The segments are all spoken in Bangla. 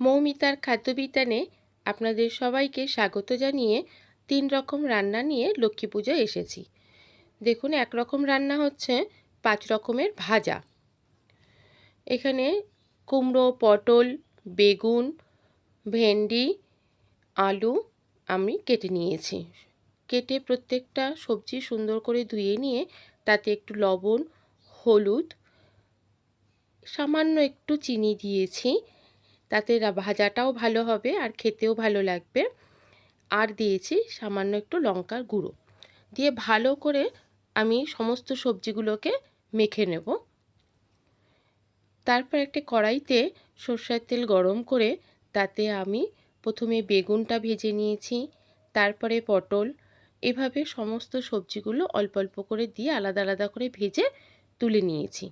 মৌমিতার খাদ্যবিতানে আপনাদের সবাইকে স্বাগত জানিয়ে তিন রকম রান্না নিয়ে লক্ষ্মী পুজো এসেছি। দেখুন, এক রকম রান্না হচ্ছে পাঁচ রকমের ভাজা। এখানে কুমড়ো, পটল, বেগুন, ভেন্ডি, আলু আমি কেটে নিয়েছি। কেটে প্রত্যেকটা সবজি সুন্দর করে ধুয়ে নিয়ে তাতে একটু লবণ, হলুদ, সামান্য একটু চিনি দিয়েছি। তাতে ভাজাটাও ভালো হবে আর খেতেও ভালো লাগবে। আর দিয়েছি সামান্য একটু লঙ্কার গুঁড়ো। দিয়ে ভালো করে আমি সমস্ত সবজিগুলোকে মেখে নেব। তারপর একটা কড়াইতে সর্ষের তেল গরম করে তাতে আমি প্রথমে বেগুনটা ভেজে নিয়েছি, তারপরে পটল, এভাবে সমস্ত সবজিগুলো অল্প অল্প করে দিয়ে আলাদা আলাদা করে ভেজে তুলে নিয়েছি।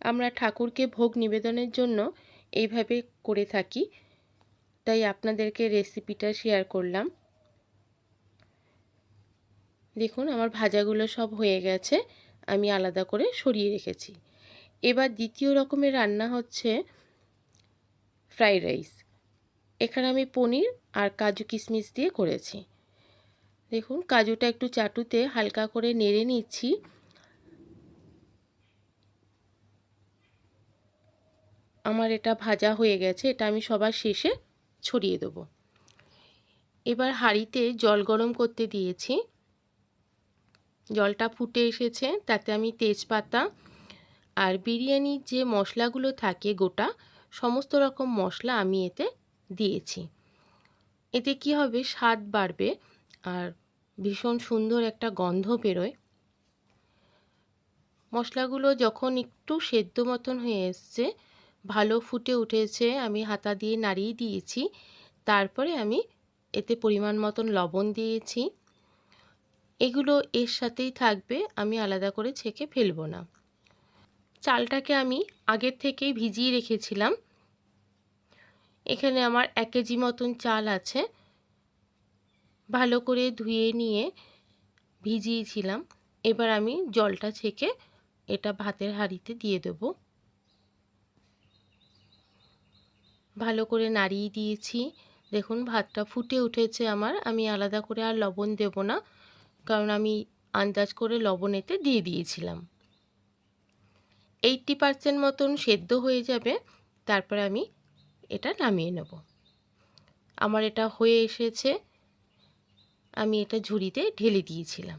আমরা ঠাকুরকে ভোগ নিবেদনের জন্য এইভাবে করে থাকি। তাই আপনাদেরকে রেসিপিটা শেয়ার করলাম। দেখুন, আমার ভাজাগুলো সব হয়ে গেছে। আমি আলাদা করে সরিয়ে রেখেছি। এবার দ্বিতীয় রকমের রান্না হচ্ছে ফ্রাইড রাইস এখানে আমি পনির আর কাজু কিশমিশ দিয়ে করেছি। দেখুন, কাজুটা একটু চাটুতে হালকা করে নেড়ে নিচ্ছি। আমার এটা ভাজা হয়ে গেছে, এটা আমি সবার শেষে ছড়িয়ে দেব। এবার হাঁড়িতে জল গরম করতে দিয়েছি। জলটা ফুটে এসেছে, তাতে আমি তেজপাতা আর বিরিয়ানির যে মশলাগুলো থাকে গোটা, সমস্ত রকম মশলা আমি এতে দিয়েছি। এতে কি হবে? স্বাদ বাড়বে আর ভীষণ সুন্দর একটা গন্ধ বেরোয়। মশলাগুলো যখন একটু সেদ্ধ মতন হয়ে এসছে ভালো ফুটে উঠেছে, আমি হাতা দিয়ে নাড়িয়ে দিয়েছি। তারপরে আমি এতে পরিমাণ মতন লবণ দিয়েছি। এগুলো এর সাথেই থাকবে, আমি আলাদা করে ছেঁকে ফেলব না। চালটাকে আমি আগের থেকেই ভিজিয়ে রেখেছিলাম। এখানে আমার এক কেজি মতন চাল আছে। ভালো করে ধুয়ে নিয়ে ভিজিয়েছিলাম। এবার আমি জলটা ছেঁকে এটা ভাতের হাঁড়িতে দিয়ে দেবো। ভালো করে নাড়িয়ে দিয়েছি। দেখুন, ভাতটা ফুটে উঠেছে আমার। আমি আলাদা করে আর লবণ দেব না, কারণ আমি আন্দাজ করে লবণ এতে দিয়ে দিয়েছিলাম। এইটটি পারসেন্ট মতন সেদ্ধ হয়ে যাবে, তারপরে আমি এটা নামিয়ে নেব। আমার এটা হয়ে এসেছে। আমি এটা ঝুড়িতে ঢেলে দিয়েছিলাম।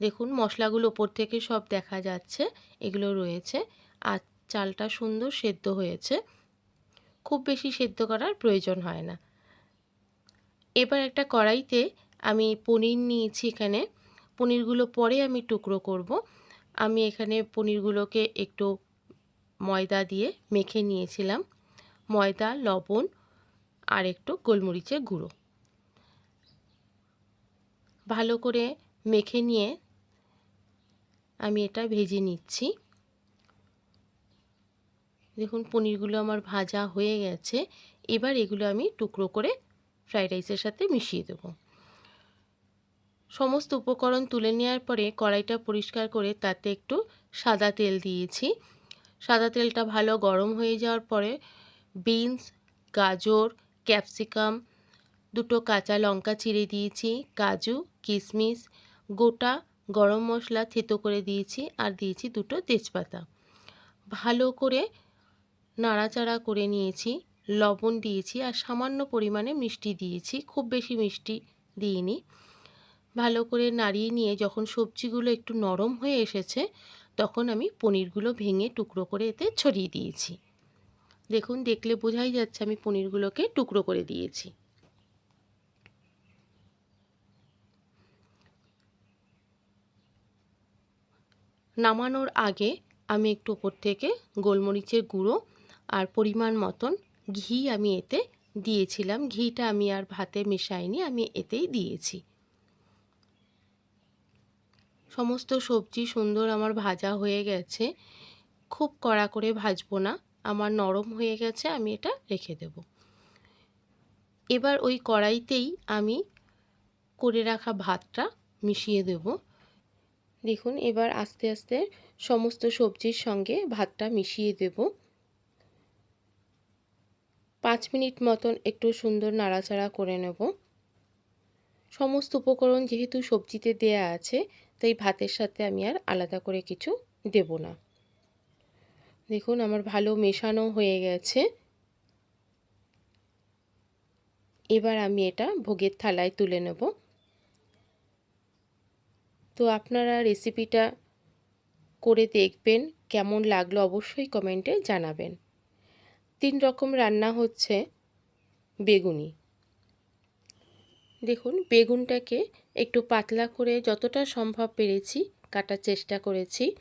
দেখুন, মশলাগুলো ওপর থেকে সব দেখা যাচ্ছে, এগুলো রয়েছে। আর চালটা সুন্দর সেদ্ধ হয়েছে। খুব বেশি সেদ্ধ করার প্রয়োজন হয় না। এবার একটা কড়াইতে আমি পনির নিয়েছি এখানে। পনিরগুলো পরে আমি টুকরো করব। আমি এখানে পনিরগুলোকে একটু ময়দা দিয়ে মেখে নিয়েছিলাম। ময়দা, লবণ আর একটু গোলমরিচের গুঁড়ো। ভালো করে মেখে নিয়ে আমি এটা ভেজে নিচ্ছি। দেখুন, পনিরগুলো আমার ভাজা হয়ে গেছে। এবার এগুলো আমি টুকরো করে ফ্রাইড রাইসের সাথে মিশিয়ে দেবো। সমস্ত উপকরণ তুলে নেওয়ার পরে কড়াইটা পরিষ্কার করে তাতে একটু সাদা তেল দিয়েছি। সাদা তেলটা ভালো গরম হয়ে যাওয়ার পরে বিনস, গাজর, ক্যাপসিকাম, দুটো কাঁচা লঙ্কা চিড়ে দিয়েছি, কাজু কিশমিশ গোটা গরম মশলা থেতো করে দিয়েছি আর দিয়েছি দুটো তেজপাতা। ভালো করে নাড়াচাড়া করে নিয়েছি, লবণ দিয়েছি আর সামান্য পরিমাণে মিষ্টি দিয়েছি। খুব বেশি মিষ্টি দিইনি। ভালো করে নাড়িয়ে নিয়ে যখন সবজিগুলো একটু নরম হয়ে এসেছে, তখন আমি পনিরগুলো ভেঙে টুকরো করে এতে ছড়িয়ে দিয়েছি। দেখুন, দেখলে বোঝাই যাচ্ছে আমি পনিরগুলোকে টুকরো করে দিয়েছি। নামানোর আগে আমি একটু ওপর থেকে গোলমরিচের গুঁড়ো আর পরিমাণ মতন ঘি আমি এতে দিয়েছিলাম। ঘিটা আমি আর ভাতে মেশাইনি, আমি এতেই দিয়েছি। সমস্ত সবজি সুন্দর আমার ভাজা হয়ে গেছে। খুব কড়া করে ভাজবো না, আমার নরম হয়ে গেছে, আমি এটা রেখে দেব। এবার ওই কড়াইতেই আমি করে রাখা ভাতটা মিশিয়ে দেব। দেখুন, এবার আস্তে আস্তে সমস্ত সবজির সঙ্গে ভাতটা মিশিয়ে দেবো। পাঁচ মিনিট মতন একটু সুন্দর নাড়াচাড়া করে নেব। সমস্ত উপকরণ যেহেতু সবজিতে দেয়া আছে, তাই ভাতের সাথে আমি আর আলাদা করে কিছু দেব না। দেখুন, আমার ভালো মেশানো হয়ে গেছে। এবার আমি এটা ভোগের থালায় তুলে নেব। তো আপনারা রেসিপিটা করে দেখবেন, কেমন লাগল অবশ্যই কমেন্টে জানাবেন। তিন রকম রান্না হচ্ছে বেগুনি। দেখুন, বেগুনটাকে একটু পাতলা করে যতটা সম্ভব পেরেছি কাটার চেষ্টা করেছি।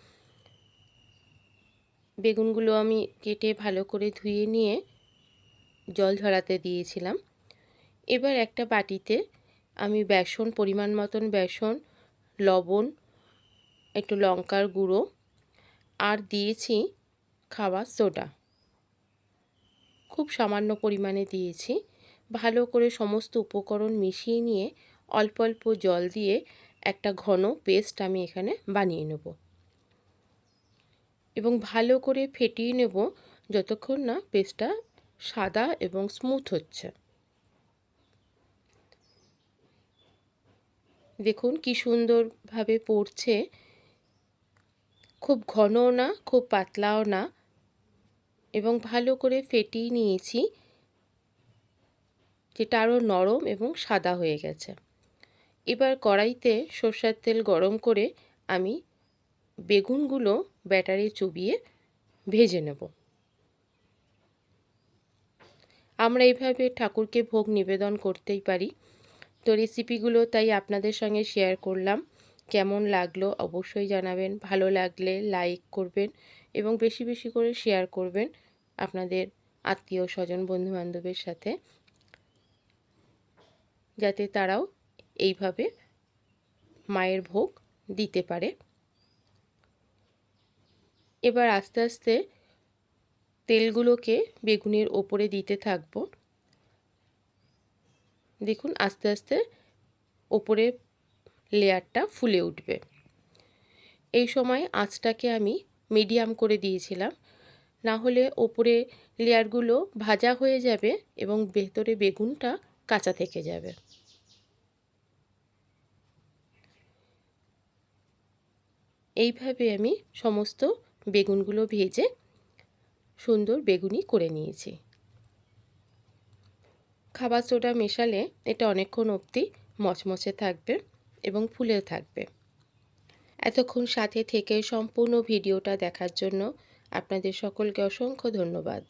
বেগুনগুলো আমি কেটে ভালো করে ধুয়ে নিয়ে জল ঝরাতে দিয়েছিলাম। এবার একটা বাটিতে আমি বেসন, পরিমাণ মতন বেসন, লবণ, একটু লঙ্কার গুঁড়ো আর দিয়েছি খাওয়া সোডা। খুব সামান্য পরিমাণে দিয়েছি। ভালো করে সমস্ত উপকরণ মিশিয়ে নিয়ে অল্প অল্প জল দিয়ে একটা ঘন পেস্ট আমি এখানে বানিয়ে নেব। এবং ভালো করে ফেটিয়ে নেব যতক্ষণ না পেস্টটা সাদা এবং স্মুথ হচ্ছে। দেখুন কি সুন্দরভাবে পড়ছে। খুব ঘনও না, খুব পাতলাও না। এবং ভালো করে ফেটিয়ে নিয়েছি, যেটা আরও নরম এবং সাদা হয়ে গেছে। এবার কড়াইতে সর্ষের তেল গরম করে আমি বেগুনগুলো ব্যাটারে চুবিয়ে ভেজে নেব। আমরা এইভাবে ঠাকুরকে ভোগ নিবেদন করতেই পারি। তো রেসিপিগুলো তাই আপনাদের সঙ্গে শেয়ার করলাম। কেমন লাগল অবশ্যই জানাবেন। ভালো লাগলে লাইক করবেন এবং বেশি বেশি করে শেয়ার করবেন আপনাদের আত্মীয় স্বজন, বন্ধুবান্ধবের সাথে। যাতে তারাও এইভাবে মায়ের ভোগ দিতে পারে। এবার আস্তে আস্তে তেলগুলোকে বেগুনের ওপরে দিতে থাকব। দেখুন আস্তে আস্তে ওপরে লেয়ারটা ফুলে উঠবে। এই সময় আঁচটাকে আমি মিডিয়াম করে দিয়েছিলাম। না হলে ওপরে লেয়ারগুলো ভাজা হয়ে যাবে এবং ভেতরে বেগুনটা কাঁচা থেকে যাবে। এইভাবে আমি সমস্ত বেগুনগুলো ভেজে সুন্দর বেগুনি করে নিয়েছি। খাবার সোডা মেশালে এটা অনেকক্ষণ অবধি মচমচে থাকবে। এবং ফুলেও থাকবে। এতক্ষণ সাথে থেকে সম্পূর্ণ ভিডিওটা দেখার জন্য আপনাদের সকলকে অসংখ্য ধন্যবাদ।